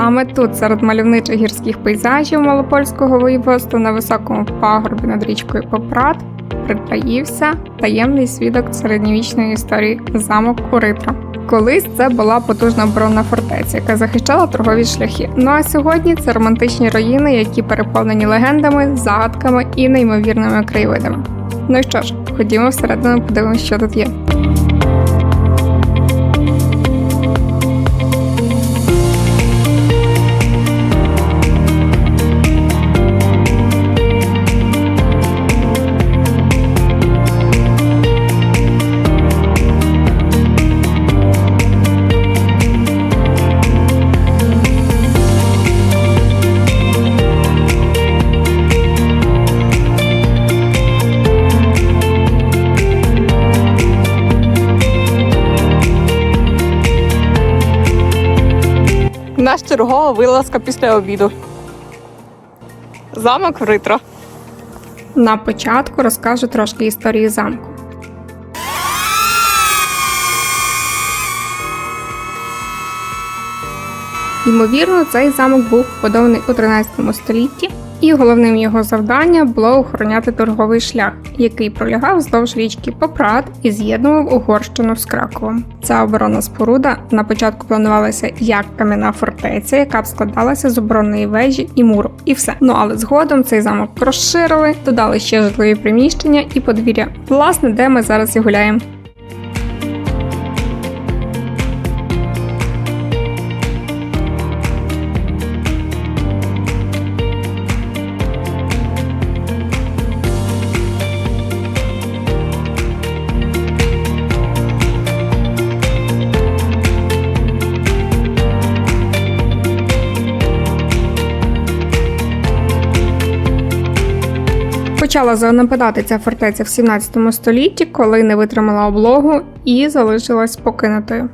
Саме тут, серед мальовничих гірських пейзажів Малопольського воєводства на високому пагорбі над річкою Попрат, притаївся таємний свідок середньовічної історії замок Уритра. Колись це була потужна оборонна фортеця, яка захищала торгові шляхи. Ну а сьогодні це романтичні руїни, які переповнені легендами, загадками і неймовірними краєвидами. Ну що ж, ходімо всередину, подивимося, що тут є. Чергова вилазка після обіду. Замок Ритро. На початку розкажу трошки історії замку. Ймовірно, цей замок був побудований у 13 столітті, і головним його завданням було охороняти торговий шлях, який пролягав вздовж річки Попрат і з'єднував Угорщину з Краковом. Ця оборонна споруда на початку планувалася як кам'яна фортеця, яка б складалася з оборонної вежі і муру, і все. Ну але згодом цей замок розширили, додали ще житлові приміщення і подвір'я. Власне, де ми зараз і гуляємо. Почала занападати ця фортеця в 17 столітті, коли не витримала облогу і залишилась покинутою.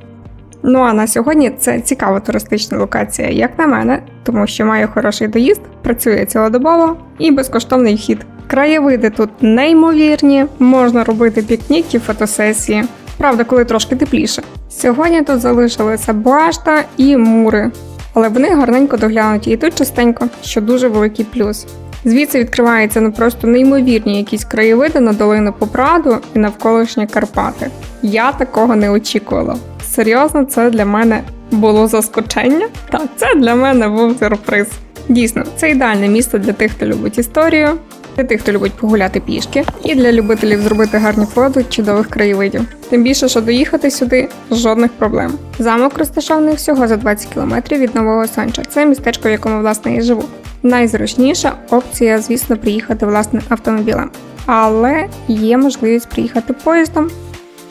Ну а на сьогодні це цікава туристична локація, як на мене, тому що має хороший доїзд, працює цілодобово і безкоштовний вхід. Краєвиди тут неймовірні, можна робити пікнік і фотосесії. Правда, коли трошки тепліше. Сьогодні тут залишилися башта і мури, але вони гарненько доглянуті і тут частенько, що дуже великий плюс. Звідси відкриваються ну просто неймовірні якісь краєвиди на долину Попраду і навколишні Карпати. Я такого не очікувала. Серйозно, це для мене було заскочення. Так, це для мене був сюрприз. Дійсно, це ідеальне місто для тих, хто любить історію, для тих, хто любить погуляти пішки, і для любителів зробити гарні фото чудових краєвидів. Тим більше, що доїхати сюди жодних проблем. Замок розташований всього за 20 кілометрів від Нового Санча. Це містечко, в якому власне я живу. Найзручніша опція, звісно, приїхати власним автомобілем, але є можливість приїхати поїздом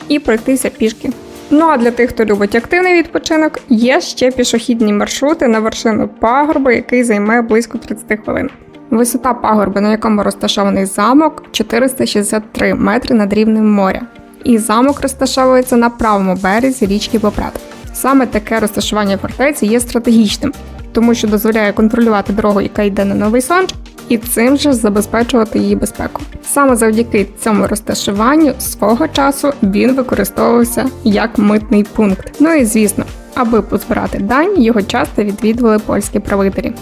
і пройтися пішки. Ну а для тих, хто любить активний відпочинок, є ще пішохідні маршрути на вершину пагорба, який займе близько 30 хвилин. Висота пагорба, на якому розташований замок, 463 метри над рівнем моря. І замок розташовується на правому березі річки Попрат. Саме таке розташування фортеці є стратегічним, тому що дозволяє контролювати дорогу, яка йде на Новий Сонч, і цим же забезпечувати її безпеку. Саме завдяки цьому розташуванню свого часу він використовувався як митний пункт. Ну і звісно, аби позбирати дань, його часто відвідували польські правителі.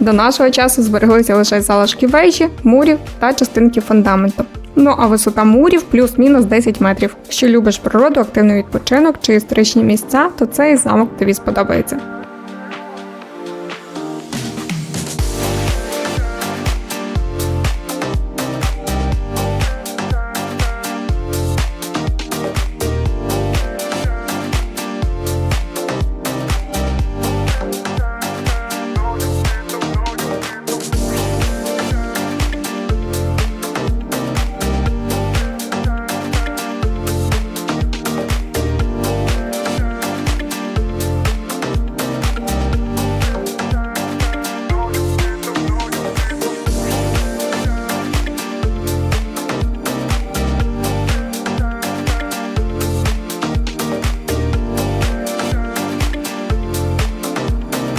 До нашого часу збереглися лише залишки вежі, мурів та частинки фундаменту. Ну а висота мурів плюс-мінус 10 метрів. Якщо любиш природу, активний відпочинок чи історичні місця, то цей замок тобі сподобається.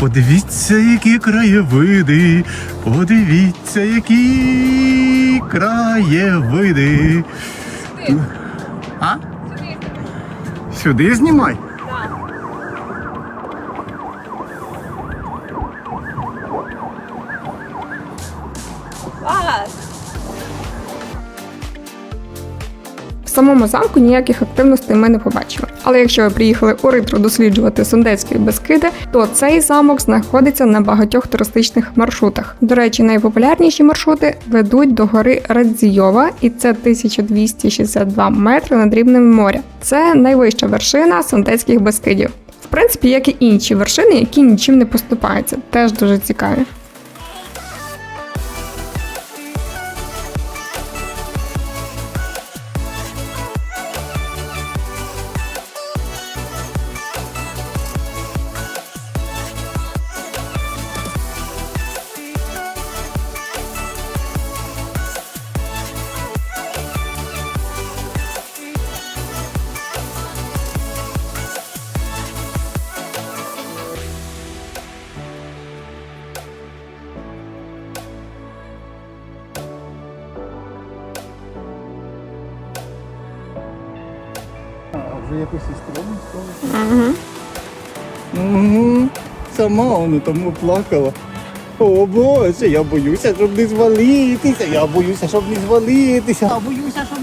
Подивіться, які краєвиди, подивіться, які краєвиди. Сюди. А? Сюди. Сюди знімай? В самому замку ніяких активностей ми не побачили. Але якщо ви приїхали у Ритру досліджувати Сундецькі Бескиди, то цей замок знаходиться на багатьох туристичних маршрутах. До речі, найпопулярніші маршрути ведуть до гори Радзійова, і це 1262 метри над рівнем моря. Це найвища вершина Сундецьких Бескидів. В принципі, як і інші вершини, які нічим не поступаються, теж дуже цікаві. Вже якось і стрьомно стало. Угу. Угу. Сама вона тому плакала. О Боже, я боюся, щоб не звалитися. Я боюся, щоб не звалитися. Я боюся, щоб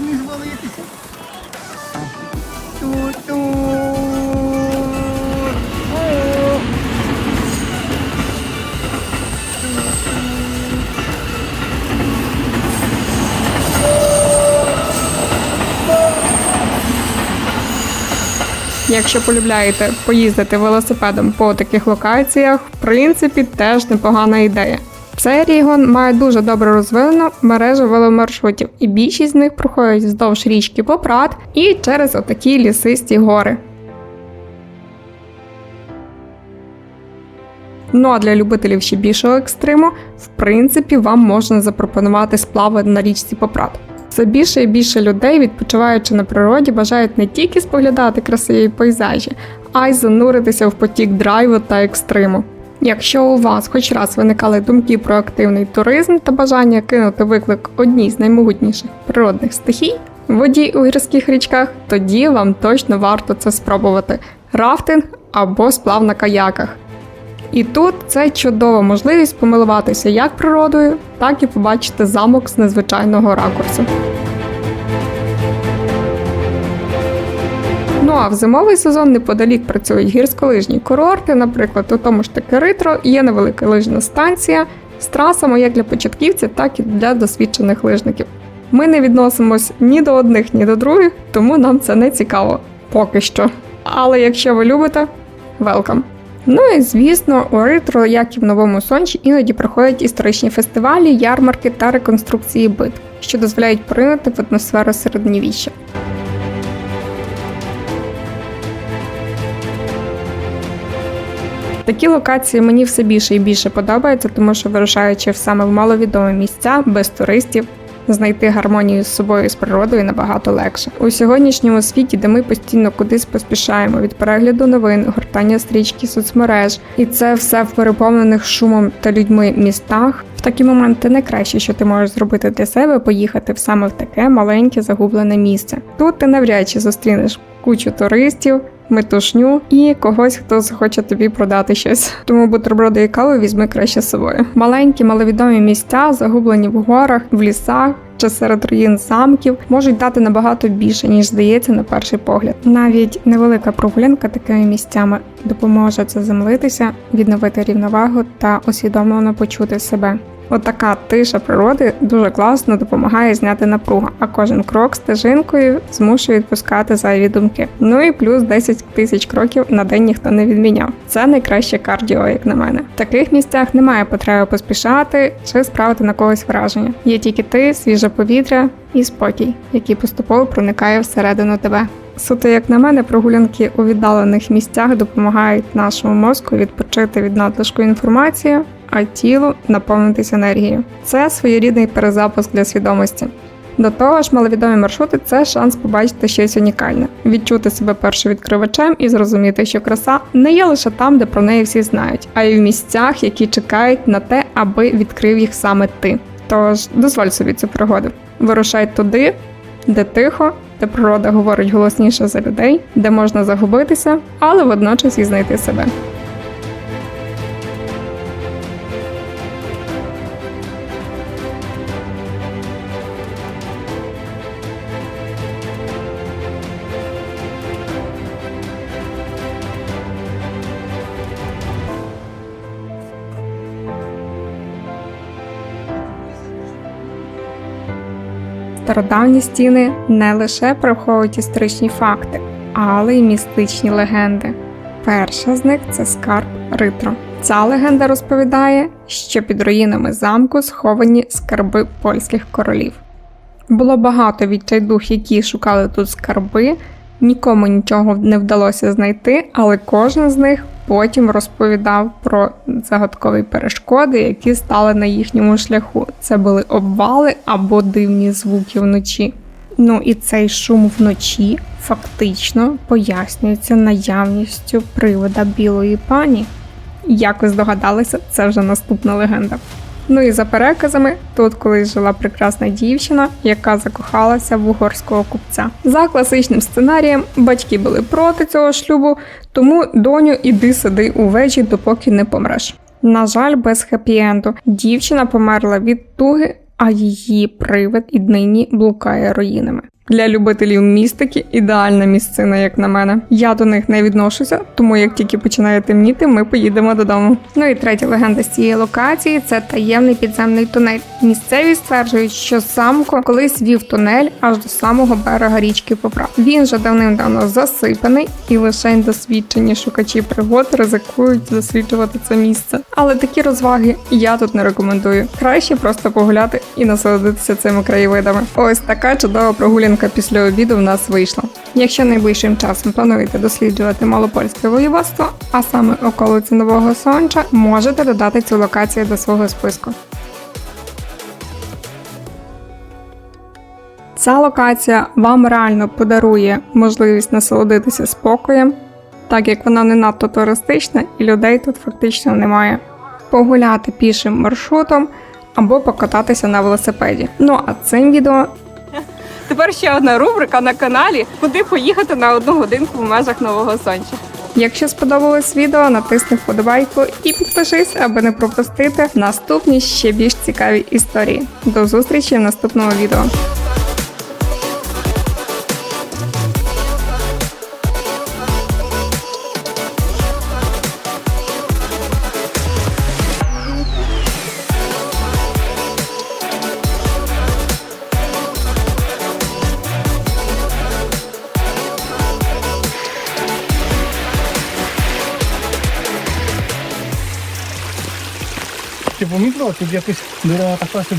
Якщо полюбляєте поїздити велосипедом по таких локаціях, в принципі, теж непогана ідея. Цей регіон має дуже добре розвинену мережу веломаршрутів, і більшість з них проходять вздовж річки Попрат і через отакі лісисті гори. Ну а для любителів ще більшого екстриму, в принципі, вам можна запропонувати сплави на річці Попрат. Все більше і більше людей, відпочиваючи на природі, бажають не тільки споглядати красиві пейзажі, а й зануритися в потік драйву та екстриму. Якщо у вас хоч раз виникали думки про активний туризм та бажання кинути виклик одній з наймогутніших природних стихій воді у гірських річках, тоді вам точно варто це спробувати: рафтинг або сплав на каяках. І тут це чудова можливість помилуватися як природою, так і побачити замок з незвичайного ракурсу. Ну а в зимовий сезон неподалік працюють гірськолижні курорти, наприклад, у тому ж таки Ритро є невелика лижна станція з трасами як для початківців, так і для досвідчених лижників. Ми не відносимось ні до одних, ні до других, тому нам це не цікаво поки що. Але якщо ви любите, welcome! Ну і звісно, у Ритро, як і в Новому Сончі, іноді проходять історичні фестивалі, ярмарки та реконструкції бит, що дозволяють поринути в атмосферу середньовіччя. Такі локації мені все більше і більше подобаються, тому що вирушаючи саме в маловідомі місця без туристів, знайти гармонію з собою і з природою набагато легше. У сьогоднішньому світі, де ми постійно кудись поспішаємо від перегляду новин, гортання стрічки соцмереж, і це все в переповнених шумом та людьми містах. В такі моменти найкраще, що ти можеш зробити для себе, поїхати саме в таке маленьке загублене місце. Тут ти навряд чи зустрінеш кучу туристів. Метушню і когось, хто захоче тобі продати щось. Тому бутерброди і каву візьми краще з собою. Маленькі, маловідомі місця, загублені в горах, в лісах. Чи серед руїн замків можуть дати набагато більше, ніж здається на перший погляд. Навіть невелика прогулянка такими місцями допоможе заземлитися, відновити рівновагу та усвідомлено почути себе. Отака тиша природи дуже класно допомагає зняти напругу, а кожен крок стежинкою змушує відпускати зайві думки. Ну і плюс 10 тисяч кроків на день ніхто не відміняв. Це найкраще кардіо, як на мене. В таких місцях немає потреби поспішати чи справити на когось враження. Є тільки ти, свіже повітря і спокій, який поступово проникає всередину тебе. Суто, як на мене, прогулянки у віддалених місцях допомагають нашому мозку відпочити від надлишку інформації, а тілу наповнитися енергією. Це своєрідний перезапуск для свідомості. До того ж, маловідомі маршрути це шанс побачити щось унікальне, відчути себе першовідкривачем і зрозуміти, що краса не є лише там, де про неї всі знають, а й в місцях, які чекають на те, аби відкрив їх саме ти. Тож дозволь собі цю пригоду. Вирушай туди, де тихо, де природа говорить голосніше за людей, де можна загубитися, але водночас і знайти себе. Стародавні стіни не лише приховують історичні факти, але й містичні легенди. Перша з них це скарб Ритро. Ця легенда розповідає, що під руїнами замку сховані скарби польських королів. Було багато відчайдух, які шукали тут скарби, нікому нічого не вдалося знайти, але кожен з них потім розповідав про загадкові перешкоди, які стали на їхньому шляху. Це були обвали або дивні звуки вночі. Ну і цей шум вночі фактично пояснюється наявністю привода білої пані. Як ви здогадалися, це вже наступна легенда. Ну і за переказами, тут колись жила прекрасна дівчина, яка закохалася в угорського купця. За класичним сценарієм, батьки були проти цього шлюбу, тому доню іди сиди у вежі, допоки не помреш. На жаль, без хеппі-енду. Дівчина померла від туги, а її привид і нині блукає руїнами. Для любителів містики ідеальна місцина, як на мене. Я до них не відношуся, тому як тільки починає темніти, ми поїдемо додому. Ну і третя легенда з цієї локації це таємний підземний тунель. Місцеві стверджують, що замко колись вів тунель аж до самого берега річки Попра. Він же давним-давно засипаний, і лише досвідчені шукачі пригод ризикують досліджувати це місце. Але такі розваги я тут не рекомендую. Краще просто погуляти і насолодитися цими краєвидами. Ось така чудова прогулянка після обіду в нас вийшла. Якщо найближчим часом плануєте досліджувати малопольське воєводство, а саме околиці Нового Сонча, можете додати цю локацію до свого списку. Ця локація вам реально подарує можливість насолодитися спокоєм, так як вона не надто туристична і людей тут фактично немає. Погуляти пішим маршрутом або покататися на велосипеді. Ну а цим відео Тепер ще одна рубрика на каналі, куди поїхати на одну годинку в межах Нового Сонча. Якщо сподобалось відео, натисни вподобайку і підпишись, аби не пропустити наступні ще більш цікаві історії. До зустрічі в наступному відео. Помітила, тут якось дерева така, що